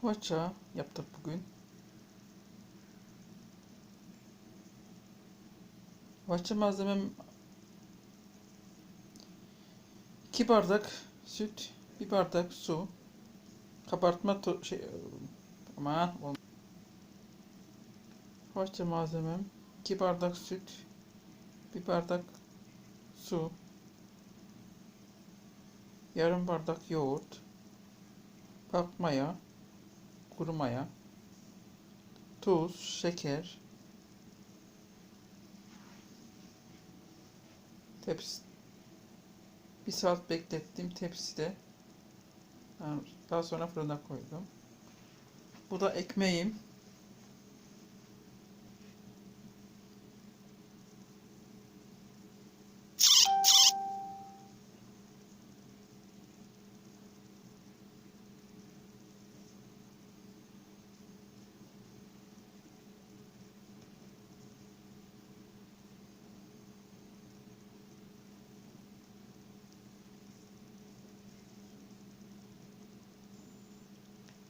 Poğaça yaptık bugün. Poğaça malzemem 2 bardak süt, 1 bardak su, kabartma to- şey aman Poğaça malzemem 2 bardak süt, 1 bardak su, yarım bardak yoğurt, pak maya, kuru maya, tuz, şeker, tepsi, bir saat beklettim tepside. Daha sonra fırına koydum. Bu da ekmeğim.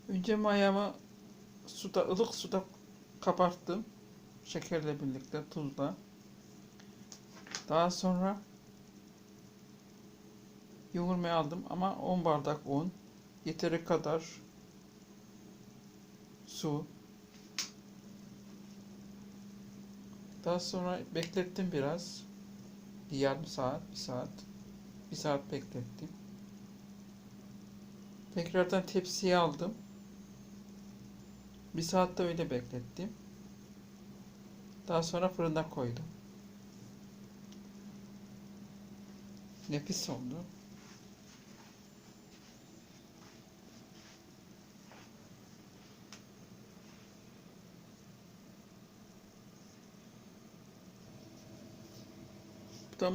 Önce mayamı suda, ılık suda kabarttım. Şekerle birlikte, tuzla. Daha sonra yoğurmayı aldım ama 10 bardak un, yeteri kadar su. Daha sonra beklettim biraz. Bir yarım saat, bir saat. Bir saat beklettim. Tekrardan tepsiye aldım. Bir saat de öyle beklettim. Daha sonra fırına koydum. Nefis oldu. Bu da